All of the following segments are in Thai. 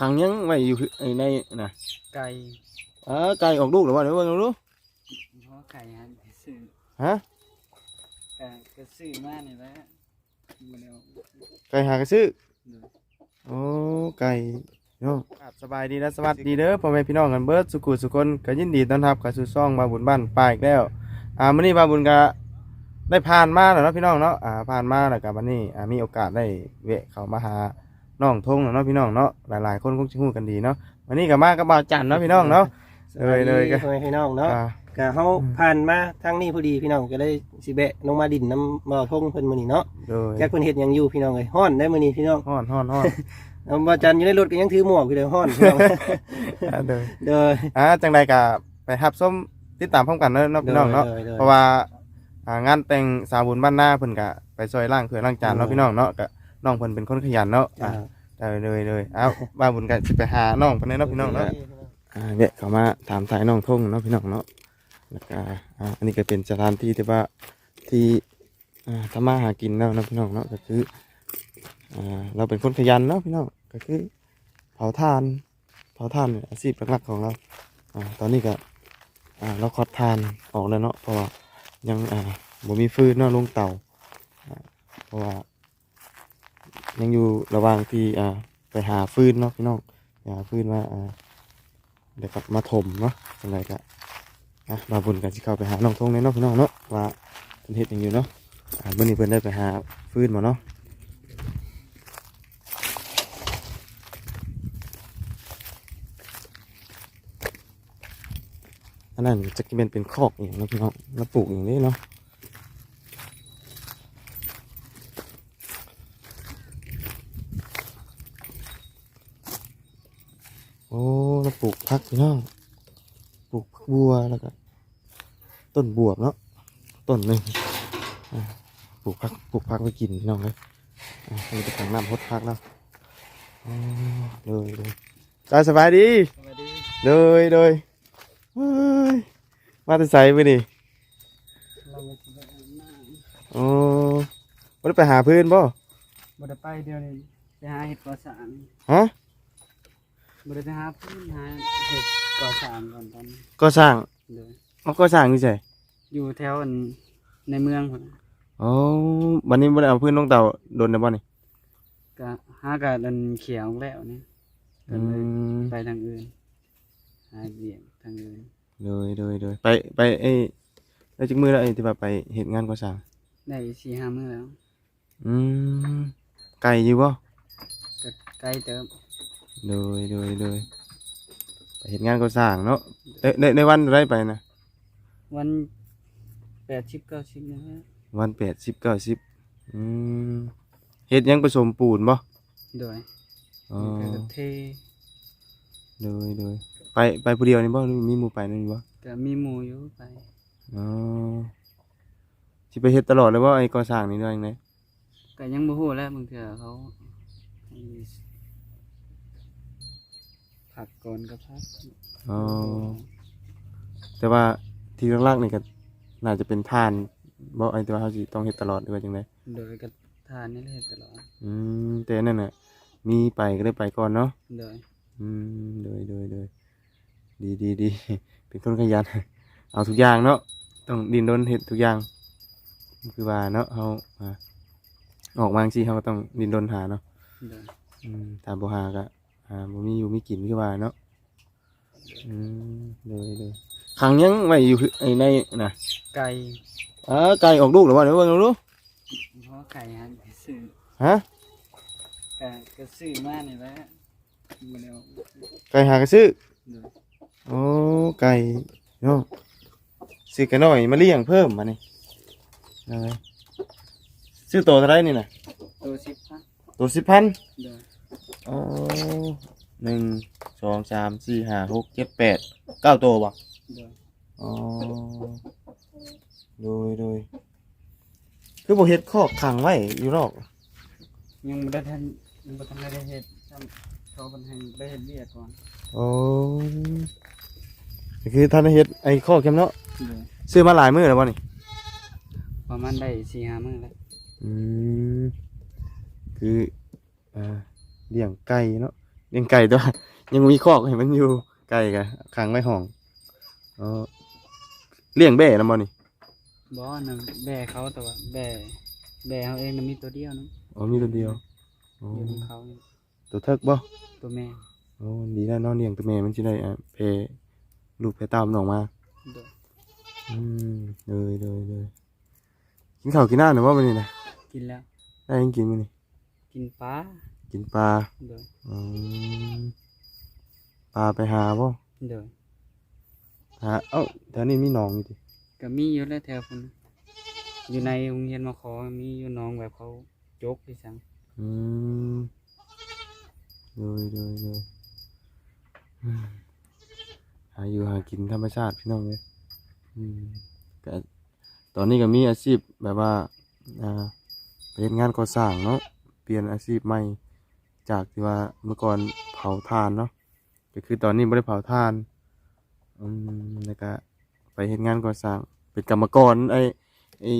ขังยังไว้อยู่ไอ้ในน่ะไก่อ๋อไก่ออกลูกหรือว่าเดี๋ยวเบิ่งดูเพราะไก่หันซื้อฮะไก่ก็ซื้อมานี่แหละบ่ได้เอาไก่หากระซื้อเด้อโอ้ไก่เนาะครับสบายดีและสวัสดีเด้อพ่อแม่พี่น้องกันเบิดสุขุสุคนก็ยินดีต้อนรับเข้าสู่ช่องบาบุญบ้านป่าอีกแล้วอ่ามื้อนี้บาบุญก็ได้ผ่านมาแล้วเนาะพี่น้องเนาะอ่าผ่านมาแล้วก็วันนี้อ่ามีโอกาสได้แวะเข้ามาหา น้องทงแล้วเนาะพี่น้องเนาะหลายๆ คนคงสิฮู้กันดีเนาะวันนี้ก็มากับบ่าวจันเนาะพี่น้องเนาะ เลยเลยก็ ให้พี่น้องเนาะอ่า ก็เฮาผ่านมาทางนี้พอดีพี่น้องก็เลยสิแบะลงมาดินน้ำบ่าวทงเพิ่นมื้อนี้เนาะโดยแจ็คเพิ่นเฮ็ดหยังอยู่พี่น้องเอ้ยฮ้อนได้มื้อนี้พี่น้องฮ้อนฮ้อนฮ้อนเอาบ่าวจันอยู่ในรถก็ยังถือหมวกอยู่เลยฮ้อนพี่น้อง อ่าโดยเด้ออ่าจังใดก็ไปรับส้มติดตามพร้อมกันเนาะเนาะพี่น้องเนาะ ด้ด้เพราะว่าอ่างานแต่งสาวบุญบ้านหน้าเพิ่นก็ไปซอยล่างเขื่อนล่างจานเนาะพี่น้องเนาะก็ น้องเพิ่นเป็นคนขยันเนาะอ่าอ่าได้เลยเลยเอ้าบ้านบุญก็สิไปหาน้องเพิ่นเนาะพี่น้องเนาะอ่าเวะเข้ามาถามถ่ายน้องทงเนาะพี่น้องเนาะแล้วก็อ่าอันนี้ก็เป็นสถานที่ที่ว่าที่อ่าทำมาหากินแล้วเนาะพี่น้องเนาะก็คืออ่าเราเป็นคนขยันเนาะพี่น้องก็คือเผาถ่านเผาถ่านเนี่ยอาชีพหลักๆของเราอ่าตอนนี้ก็อ่าเราขอดทานออกแล้วเนาะเพราะว่ายังอ่าบ่มีฟืนเนาะลงเตาอ่าเพราะว่า ยังอยู่ระหว่างที่อ่าไปหาฟืนเนาะพี่น้องหาฟืนว่าอ่าเดี๋ยวกลับมาถมเนาะจังไรก็อะมาบุญกันสิเข้าไปหาน้องทงเลยเนาะพี่น้องเนาะว่าเป็นเฮ็ดหยังอยู่เนาะอ่าเมื่อนี้เพิ่นได้ไปหาฟืนมาเนาะอันนั้นจะเป็นเป็นคอกอย่างเนาะพี่น้องแล้วปลูกอย่างนี้เนาะ โอ้เราปลูกพักพี่น้อง ปลูกพักบัวแล้วก็ต้นบวบเนาะ ต้นหนึ่งอ่าปลูกพักปลูกพักไปกินพี่น้องเลยอ่านี่จะถังน้ำพดพักแล้วอ๋อเลยเลยจ้าสบายดีสวัสดีเลยเลยเฮ้ยมาแต่ใส่ไปดิเราก็สิไปอาบน้โอ้ไม่ได้ไปหาเพื่อนบ่ำบ่ได้ไปเดี๋ยวนี้ไปหาเห็ดก่อสร้างฮะ บ่ได้ไปหาพื้นหาเห็ดก่อสร้างก่อนตอนนี้ก็สร้างเด้อเอาก็สร้างอยู่ใช่อยู่แถวอันในเมืองพุ่นน่ะอ๋อวันนี้ไม่ได้เอาเพื่อนลงเตาโดนนะบ่นี่ก็หากะดันเขียวแล้วนี่ก็อืเลยมไปทางอื่นหาเบี่ยงทางอื่นเลยเลยเลยไปไปไอ้ได้จักมือแล้วไอ้ที่ว่าไปเห็นงานก่อสร้าง ได้สี่ห้ามื้อแล้วอืมไก่อยู่บ่ก็ใกล้เติม เลยเลยเลยไปเห็นงานก่อสร้างเนาะในในในวันได้ไปนะวันแปดสิบเก้าสิบนะฮะวันแปดสิบเก้าสิบอืมเฮ็ดหยังผสมปูนบ่โดยอ๋อมันก็เทเลยเลยไปไปผู้เดียวนี่บ่หรือมีหมู่ไปนั่นบ่ก็มีหมูอยู่ไปอ๋อสิไปเฮ็ดตลอดเลยบ่ไอ้ก่อสร้างนี่ได้ยังไงก็ยังบ่ฮู้แหล้วบางเทื่อเขา ให้ผักก่อนก็พักอ๋อแต่ว่าที่หลักๆนี่ก็น่าจะเป็นทานบ่ไอ้ที่ว่าเฮาสิต้องเฮ็ดตลอดหรือว่าจังไดโดยก็ทานนี่แหละเฮ็ดตลอดอืมแต่นั่นน่ะมีไปก็ได้ไปก่อนเนาะโดยอืมโดยโดยโดยดีดีดีเป็นคนขยันเอาทุกอย่างเนาะต้องดินรนเห็ดทุกอย่างคือว่าเนาะเขาอ่าออกมาสิเขาก็ต้องดินรนหาเนาะโดยอืมตามบ่หาก็ อ่าบ่มีอยู่มีกินคือว่าเนาะอืมโดยโดยขังยังไว้อยู่ไอ้ในน่ะไก่เออไก่ออกลูกหรือว่าเดี๋ยวเบิ่งดู เพราะไก่หันซื้อฮะก็ก็ซื้อมานี่แหละบ่ได้เอาไก่หากระซื้อโดยโอ้ไก่เนาะซื้อกันหน่อยมาเลี้ยงเพิ่มมานี่เออซื้อตัวเท่าไหรนี่น่ะตัวสิบพันตัวสิบพันโดย อ๋อหนึ่งสองสามสี่ห้าหกเจ็ดแปดเก้าตัวบ่โดยอ๋อโดยโดยคือบ่เฮ็ดคอกขังไว้อยู่นอกยังบ่ได้ทันยังบ่ทันได้เฮ็ดทำเขาเพิ่นให้ไปเฮ็ดเวียกก่อนโอ้คือท่านได้เฮ็ดไอ้คอกแคมเนาะโดยซื้อมาหลายมื้อแล้วบ่นี่ประมาณได้สี่ห้ามื้อแล้วอืมคืออ่า เลี้ยงไก่เนาะเลี้ยงไก่ด้วยยังมีคอกให้มันอยู่ไก่กะขังไว้ห้องอ๋อเลี้ยงแบ่นะบ่นี่บ่น่ะแบ่เขาแต่ว่าแบ่แบ่เขาเองน่ะมีตัวเดียวนะอ๋อมีตัวเดียวอ๋ออยู่ของเขานี่ตัวเทิกบ่ตัวแม่อ๋อดีแล้วเนอนเลี้ยงตัวแม่มันสิได้อะเพลูกเพตามมันออกมา โดยอืมเลยเลยเลยกินข้าวกินน้ำหรือว่ามันนี่นะกินแล้วได้ยังกินมันนี่กินปลา กินปลาโดยอืมปลาไปหาบ่โดยหาเอ้าแถวนี้มีหนองอยู่ดิก็มีอยู่แล้วแถวพุ่นน่ะอยู่ในโรงเรียนมาขอมีอยู่น้องแบบเขาจกที่สังอืมเลยเลยเลยอืมหาอยู่หากินธรรมชาติพี่น้องเลยอืมก็ตอนนี้ก็มีอาชีพแบบว่าอ่าไปเฮ็ดงานก่อสร้างเนาะเปลี่ยนอาชีพใหม่ จากที่ว่าเมื่อก่อนเผาถ่านเนาะก็คือตอนนี้ไม่ได้เผาถ่านอืมแล้วก็ไปเฮ็ดงานก่อสร้าง เป็นกรรมกรไอ้ไอ้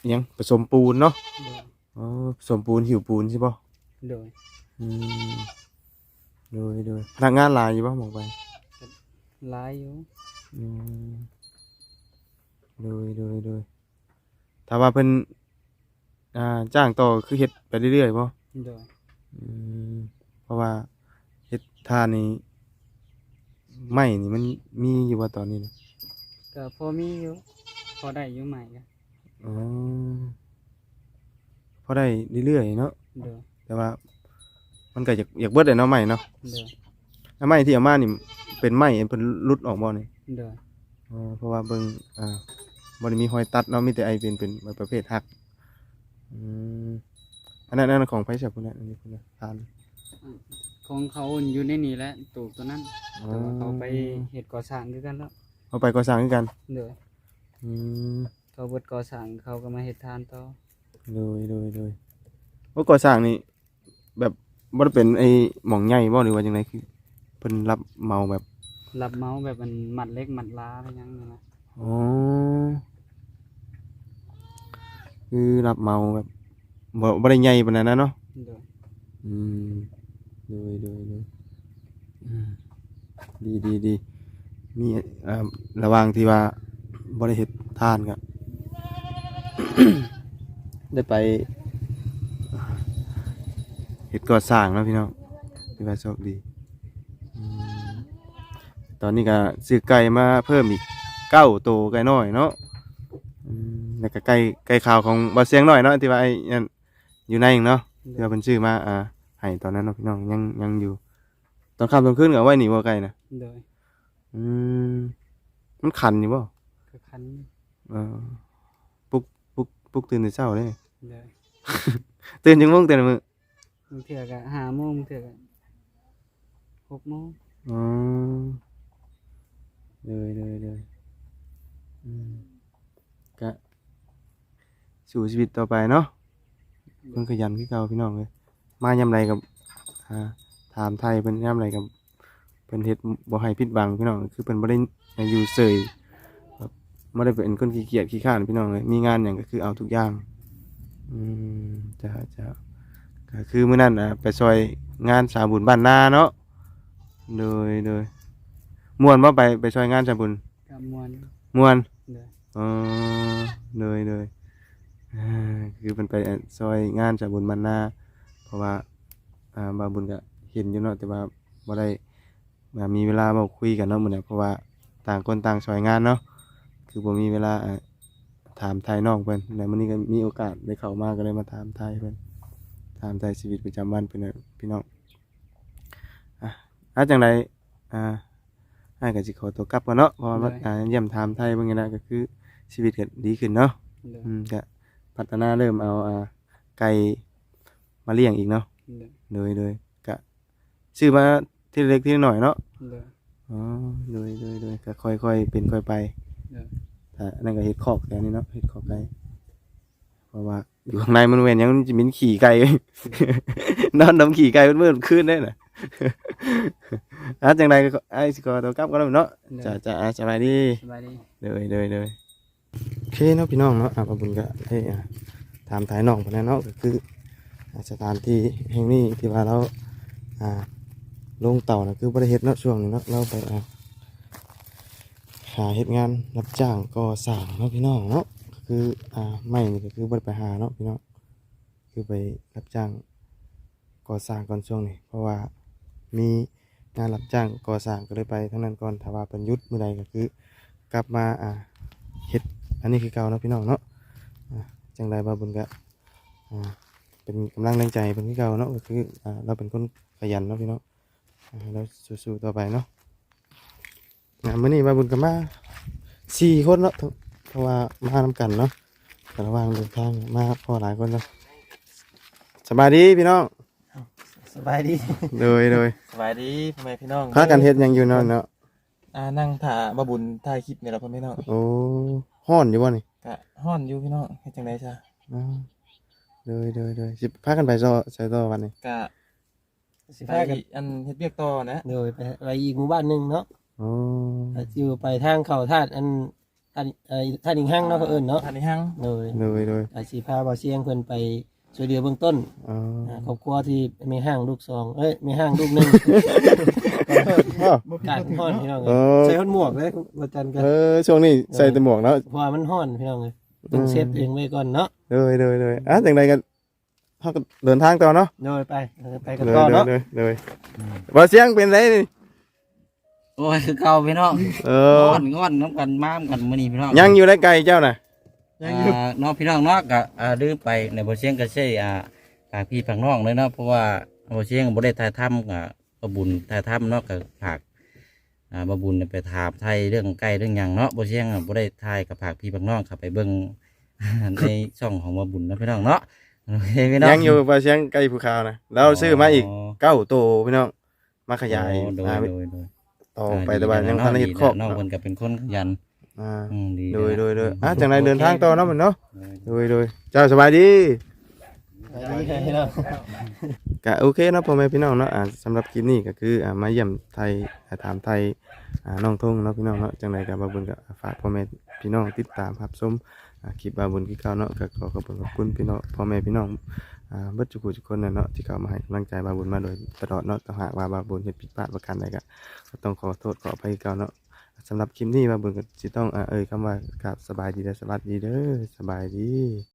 อิหยังผสมปูนเนาะโดยอ๋อผสมปูนหิวปูนใช่ป่ะโดยอืมโดยโดยพนักงานหลายอยู่ป่ะมองไป หลายอยู่อืมโดยโดยโดยถ้าว่าเพิ่นอ่าจ้างต่อคือเฮ็ดไปเรื่อยๆป่ะโดย อืมเพราะว่าเฮ็ดท่านี้ไม่นี่มันมีอยู่ว่าตอนนี้นะก็พอมีอยู่พอได้อยู่ใหม่ก็อ๋อพอได้เรื่อยๆเนาะโดยแต่ว่า มันก็อยากอยากเบิดเลยเนาะใหม่เนาะโดยแล้วไม้ที่เอามานี่เป็นไม้เพิ่นหลุดออกบ่นี่โดยอ๋อเพราะว่าเบิ่งอ่าบ่ได้มีหอยตัดเนาะมีแต่ไอเป็นเป็นประเภทหักอืม อันนั้นอันนั้นของไผสับพุ่นน่ะอันนี้พุ่นน่ะทาน ของเขาอยู่ในนี่แหละตูกตัวนั้นอ๋อแต่ว่าเขาไปเฮ็ดก่อสร้างด้วยกันแล้วเอาไปก่อสร้างคือกันโดยอืมเขาเบิดก่อสร้างเขาก็มาเฮ็ดทานต่อโดยโดยโดยว่าก่อสร้างนี่แบบบ่ได้เป็นไอ้หม่องใหญ่บ่หรือว่าจังไดคือเพิ่นรับเหมาแบบรับเหมาแบบมันมัดเล็กมัดลาอะไรอยังนั่นนะอ๋อคือรับเหมาแบบ บ่บ่ได้ใหญ่ปานนั้นนะเนาะโดยอืมโดยโดยโดยอืมดีดีดีมีอ่าระหว่างที่ว่าบริเหตุทานครับได้ไปเห็ดก่อสร้างเนาะพี่น้องถือว่าโชคดีอืมตอนนี้ก็ซื้อไก่มาเพิ่มอีกเก้าตัวไก่น้อยเนาะอืมแล้วก็ไก่ไก่ขาวของบาเสียงน้อยเนาะที่ว่าไอ้นั่น อยู่ในเนาะที่ว่าเป็นชื่อมาอ่าให้ตอนนั้นเนาะพี่น้องยังยังอยู่ ตอนค่ำตอนคืนก็เอาไว้หนีบ่ไกลนะโดยอืมมันคันอยู่บ่ก็คันเออปลุกปลุกปลุกตื่นแต่เช้าเลย โดยตื่นจังโมงแต่ละมื้อบางเทื่อก็ห้าโมงบางเทื่อก็หกโมงอ๋อเลยเลยเลยอืมก็สู่ชีวิตต่อไปเนาะ เพิ่นขยันคือเก่าพี่น้องเลยมายามใดกับอ่าถามไทยเพิ่นยามใดกับเพิ่นเฮ็ดบ่ให้ผิดหวังพี่น้องคือเพิ่นบ่ได้อยู่เฉยแบบบ่ได้เป็นคนขี้เกียจขี้ข้านพี่น้องเลยมีงานหยังก็คือเอาทุกอย่างอืมจ้าจ้าก็คือมื้อนั้นอะไปซอยงานสาบุญบ้านนาเนาะโดยโดยม่วนบ่ไปไปซอยงานสาบุญกับมวนม่วนโดยอ๋อโดยโดย อ่าคือมันไปซอยงานสาบุญบ้านนาเพราะว่าอ่าบางบุญก็เห็นอยู่เนาะแต่ว่าบ่ได้มามีเวลามาคุยกันเนาะมื้อนี้เพราะว่าต่างคนต่างซอยงานเนาะคือบ่มีเวลาอ่าถามไทยน้องเพิ่นแล้วมื้อนี้ก็มีโอกาสได้เข้ามาก็เลยมาถามไทยเพิ่นถามไทยชีวิตประจำวันเป็นน่ะพี่น้องอะอาจังไดอ่าอ้ายก็สิขอตัวกลับก่อนเนาะเพราะว่ามาอ่าเยี่ยมถามไทยเบิ่งนี่นะก็คือชีวิตก็ดีขึ้นเนาะโดยอืมก็ พัฒนาเริ่มเอาอ่าไก่มาเลี้ยงอีกเนาะโดยโดยโดยก็ซื้อมาทีละเล็กทีละหน่อยเนาะโดยอ๋อโดยโดยโดยก็ค่อยๆเป็นค่อยไปโดยแต่อันนั่นก็เฮ็ดคอกแต่อันนี้เนาะเฮ็ดคอกไก่เพราะว่าอยู่ข้างในมันเว้นหยังมันจะมีขี่ไก่ นอนดมขี่ไก่เมื่อๆคืนได้น่ะ อะจังไดก็ไอ้สิขอตัวกลับก็แล้วเนาะโดยจะจะอะสบายดี สบายดี เลยเลยเลยโอ เคเนาะพี่น้องเนาะอะขอบคุญก็ได้ถามถ่ายน้องคนนั้นเนาะก็คือสถานที่แห่งนี้ที่ว่าเราอ่าลงเต่านะคือบ่ได้เฮ็ดเนาะช่วงนี้เนาะเราไปอ่าหาเฮ็ดงานรับจ้างก่อสร้างเนาะพี่น้องเนาะก็คืออ่าไม่นี่ก็คือบ่ได้ไปหาเนาะพี่น้องคือไปรับจ้างก่อสร้างก่อนช่วงนี้เพราะว่ามีงานรับจ้างก่อสร้างก็เลยไปทั้งนั้นก่อนถ้าว่าเป็นยุดมื้อใดก็คือกลับมาอ่าเฮ็ด อันนี้คือเก่าเนาะพี่น้องเนาะอ่าจังใดบ่าบุญก็อ่าเป็นกำลังแรงใจเป็นคือเก่าเนาะก็คืออ่าเราเป็นคนขยันเนาะพี่น้องอ่าเราสู้ๆต่อไปเนาะงานมื้อนี้บ่าบุญก็มาสี่คนเนาะทั้งเพราะว่ามานํกันเนาะแต่ระหว่างเดินทางมาพอหลายคนเนาะสบายดีพี่น้องสบายดีโดยโดยสบายดีพ่อแม่พี่น้องพากันเฮ็ดหยังอยู่เนาะเนาะอ่านั่งถ่าบาบุญถ่ายคลิปเนี่ยเราพ่อแม่พี่น้องโอ้ ฮ้อนอยู่บ่นี่กะฮ้อนอยู่พี่น้องเฮ็ดจังไดจ้ะอ๋อโดยโดยโดยสิพากันไปซอใส่ต่อวันนี้กะสิไปพากันอันเฮ็ดเวียกต่อนะโดยไปไปอีกหมู่บ้านหนึงเนาะโอ้อยู่ไปทางเขาธาตุอันธาตุเอ่อธาตุอิงหังเนาะเขาเอิ้นเนาะท่านในห้างโดยโดยโดยอาชีพาบ่าวเสียงเพิ่นไปช่วยเหลือเบื้องต้นอ๋อ อ่าครอบครัวที่มีห้างลูกสองเอ้ยมีห้างลูกหนึงอ้าว กาดฮ้อนพี่น้องเอเอ้ยอใส่ฮอดหมวกเลยว่าจันกันเออช่วงนี้ใส่แต่หมวกแล้วเพราะว่ามันฮ้อนพี่น้องเอ้ยต้องเซฟตัวเองไว้ก่อนเนาะโดยโดยโดยอะจังใดกันเฮาก็เดินทางต่อเนาะโดยไปเออไปกันโดยต่อโดยเนาะโดยโดยบ่เสียงเป็นไรนี่โอ้ยคือเก่าพี่น้องเออ งอนงอนน้ำกันมาน้ำกันมื้อนี้พี่น้องยังอยู่ได้ไกลเจ้าน่ะอ่าน้องพี่น้องเนาะก็อ่าดื้อไปในบ่เสียงก็ใช่อ่าฝากพี่ฝากน้องเลยเนาะเพราะว่าบ่เสียงบ่ได้ถ่ายทำกั บบ่บุญถ่ายทำเนาะก็ฝากอ่าบ่บุญไปถามไทยเรื่องใกล้เรื่องหยังเนาะบ่เสียงก็บ่ได้ถ่ายกับฝากพี่ฝากน้องเขับไปเบิ่ง ในช่องของบ่บุญเนาะพี่น้องเนาะโอเคพี่น้องยังอยู่บ่เสียงไกลภูเขานะเราซื้อมาอีกเก้าโตวพี่น้องมาขยายโอ้โดยอ่าโดยโดยต่อไปแต่ว่ายังทันได้เฮ็ดครอบน้องเนาะเพิ่นก็เป็นคนขยันอ่าอืมดีโดยนะโดยโดยอะจังใดเดินทางต่อเนาะมันเนาะโดยโดยโดยเจ้าสบายดีไปดีพี่น้อง ก็โอเคเนาะพ่อแม่พี่น้องเนาะอ่าสำหรับคลิปนี้ก็คืออ่ามาเยี่ยมไทยอ่าถามไทยอ่าน้องทงเนาะพี่น้องเนาะจังไดก็บาบุญก็ฝากพ่อแม่พี่น้องติดตามรับชมอ่าคลิปบาบุญคือเก่าเนาะก็ขอขอบคุณขอบคุณพี่น้องพ่อแม่พี่น้องอ่าเบิดทุกผู้ทุกคนน่ะเนาะที่เข้ามาให้กำลังใจบาบุญมาโดยตลอดเนาะถ้าหากว่าบาบุญเฮ็ดผิดพลาดประการใดก็ก็ต้องขอโทษขออภัยคือเก่าเนาะสำหรับคลิปนี้บาบุญก็สิต้องอ่าเอ่ยคำว่ากราบสบายดีและสวัสดีเด้อสบายดี